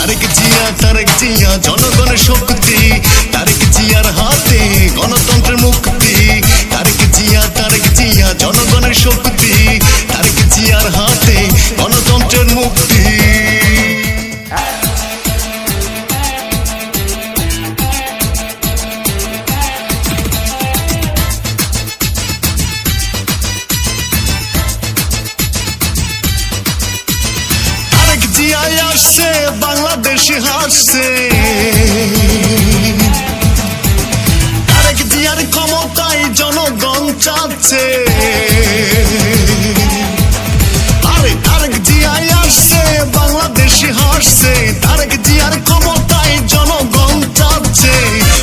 তারেক জিয়া তারেক জিয়া, জনগণের শক্তি। তারেক জিয়ার হাতে গণতন্ত্রের মুক্তি। তারেক জিয়া তারেক জিয়া, জনগণের শক্তি। তারেক জিয়ার ক্ষমতায় জনগণ চাচ্ছে। আরে তারেক জিয়াই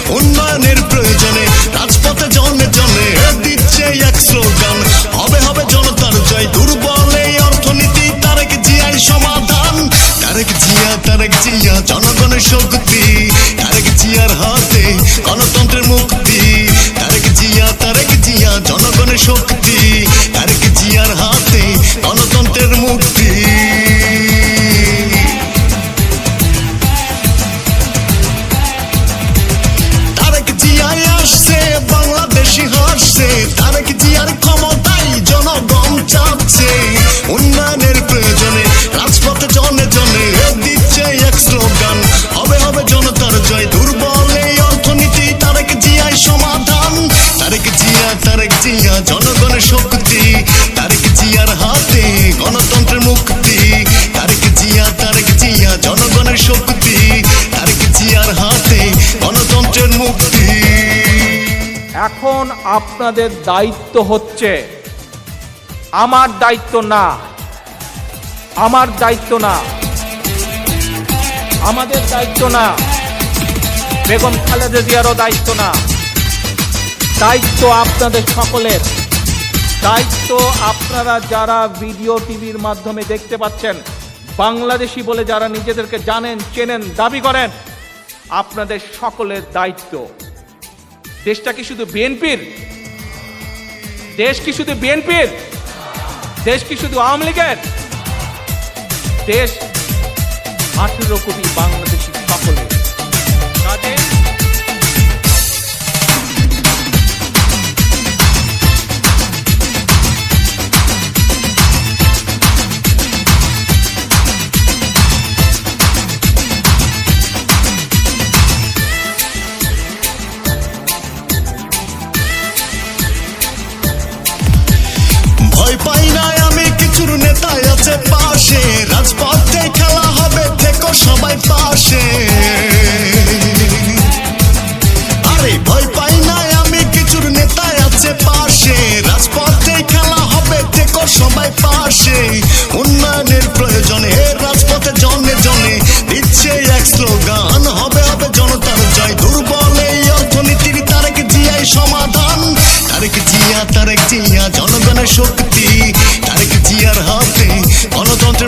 উন্নয়নের প্রয়োজনে, রাজপথে জনে জনে দিচ্ছে এক স্লোগান। হবে হবে জনতার জয়, দুর্বল অর্থনীতি, তারেক সমাধান। তারেক জিয়া জনগণের শক্তি, তারেক জিয়ার হাতে গণতন্ত্রের মুক্তি, তারেক জিয়া তারেক জিয়া জনগণের শক্তি। এখন আপনাদের দায়িত্ব হচ্ছে। আমার দায়িত্ব না। আমার দায়িত্ব না। আমাদের দায়িত্ব না। বেগম খালেদা জিয়ারও দায়িত্ব না। দায়িত্ব আপনাদের সকলের। দায়িত্ব আপনারা যারা ভিডিও টিভির মাধ্যমে দেখতে পাচ্ছেন, বাংলাদেশি বলে যারা নিজেদেরকে জানেন, চেনেন, দাবি করেন, আপনাদের সকলের দায়িত্ব। দেশটা কি শুধু বিএনপির? দেশ কি শুধু বিএনপির? দেশ কি শুধু আওয়ামী লীগের? দেশ আঠেরো কোটি বাংলাদেশি সকলে কাজে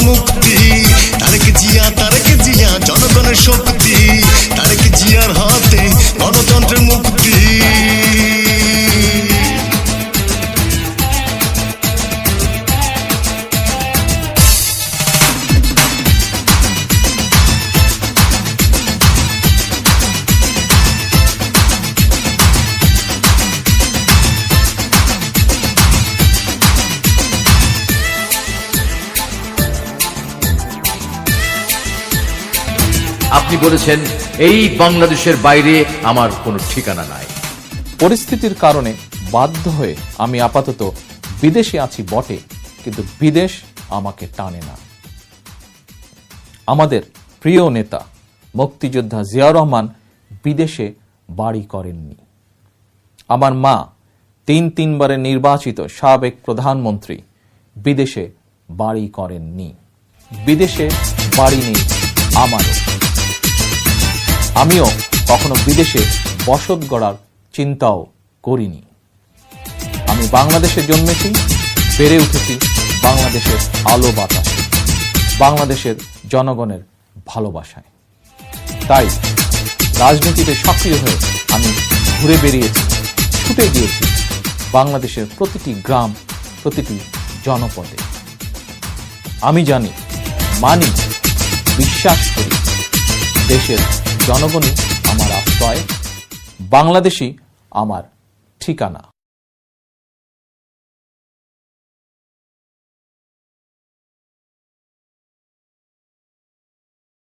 মুক্তি আপনি বলেছেন, এই বাংলাদেশের বাইরে আমার কোনো ঠিকানা নাই। পরিস্থিতির কারণে বাধ্য হয়ে আমি আপাতত বিদেশে আছি বটে, কিন্তু বিদেশ আমাকে টানে না। আমাদের প্রিয় নেতা, মুক্তিযোদ্ধা জিয়াউর রহমান বিদেশে বাড়ি করেননি। আমার মা তিন তিনবারের নির্বাচিত সাবেক প্রধানমন্ত্রী বিদেশে বাড়ি করেননি। বিদেশে বাড়ি নেই, আমারও। আমিও কখনো বিদেশে বসত গড়ার চিন্তাও করিনি। আমি বাংলাদেশে জন্মেছি, বেড়ে উঠেছি বাংলাদেশের আলো বাতাসে, বাংলাদেশের জনগণের ভালোবাসায়। তাই রাজনীতিতে সক্রিয় হয়ে আমি ঘুরে বেরিয়েছি, ছুটে গিয়েছি বাংলাদেশের প্রতিটি গ্রাম, প্রতিটি জনপদে। আমি জানি, মানি, বিশ্বাস করি, দেশের জনগণই আমার আশ্রয় বাংলাদেশই আমার ঠিকানা।